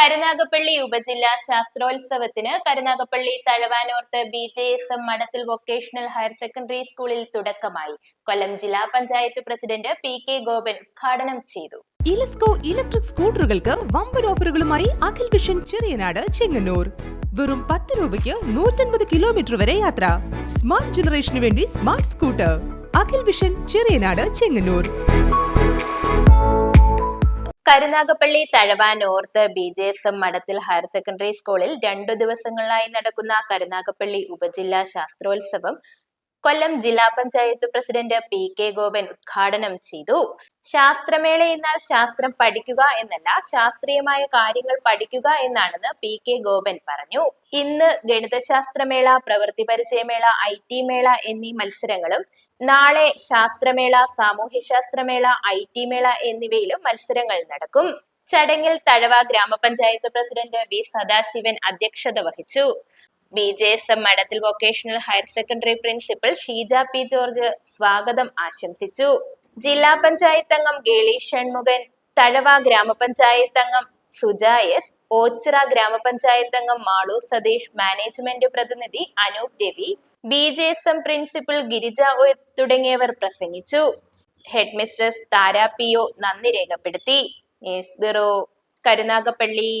കരുനാഗപ്പള്ളി ഉപജില്ലാ ശാസ്ത്രോത്സവത്തിന് Karunagappally Thazhava North B J S M മഠത്തിൽ vocational higher secondary സ്കൂളിൽ തുടക്കമായി. കൊല്ലം ജില്ലാ panchayat president P K Gopan ഉദ്ഘാടനം ചെയ്തു. ഇലസ്കോ ഇലക്ട്രിക് സ്കൂട്ടറുകൾക്ക് വമ്പൻ ഓഫറുകളുമായി അഖിൽ വിഷൻ ചെറിയനാട് ചെങ്ങന്നൂർ. വെറും പത്ത് രൂപയ്ക്ക് നൂറ്റൻപത് കിലോമീറ്റർ വരെ യാത്ര. സ്മാർട്ട് ജനറേഷന് വേണ്ടി smart scooter. Akhil vision Cheriyanad Chengannur. Karunagappally തഴവാൻ north B J S M Madathil higher secondary സ്കൂളിൽ രണ്ടു ദിവസങ്ങളിലായി നടക്കുന്ന കരുനാഗപ്പള്ളി ഉപജില്ലാ ശാസ്ത്രോത്സവം കൊല്ലം ജില്ലാ panchayat president P K Gopan ഉദ്ഘാടനം ചെയ്തു. ശാസ്ത്രമേള എന്നാൽ ശാസ്ത്രം പഠിക്കുക എന്നല്ല ശാസ്ത്രീയമായ കാര്യങ്ങൾ പഠിക്കുക എന്നാണെന്ന് പി കെ ഗോപൻ പറഞ്ഞു. ഇന്ന് ഗണിതശാസ്ത്രമേള പ്രവൃത്തി പരിചയമേള ഐ ടി മേള എന്നീ മത്സരങ്ങളും നാളെ ശാസ്ത്രമേള സാമൂഹ്യശാസ്ത്രമേള ഐ ടി മേള എന്നിവയിലും മത്സരങ്ങൾ നടക്കും. ചടങ്ങിൽ തഴവ ഗ്രാമപഞ്ചായത്ത് പ്രസിഡന്റ് വി സദാശിവൻ അധ്യക്ഷത വഹിച്ചു. B J S M Madathil vocational higher secondary principal Sheeja P George സ്വാഗതം ആശംസിച്ചു. ജില്ലാ പഞ്ചായത്ത് അംഗം ഗേളി ഷൺമുഖൻ തഴവ ഗ്രാമപഞ്ചായത്ത് അംഗം സുജ എസ് ഓച്ചിറ ഗ്രാമപഞ്ചായത്ത് അംഗം മാളു സതീഷ് മാനേജ്മെന്റ് പ്രതിനിധി Anoop Ravi B J S M principal Girija തുടങ്ങിയവർ പ്രസംഗിച്ചു. Head mistress Thara P O നന്ദി രേഖപ്പെടുത്തി. News bureau Karunagappally.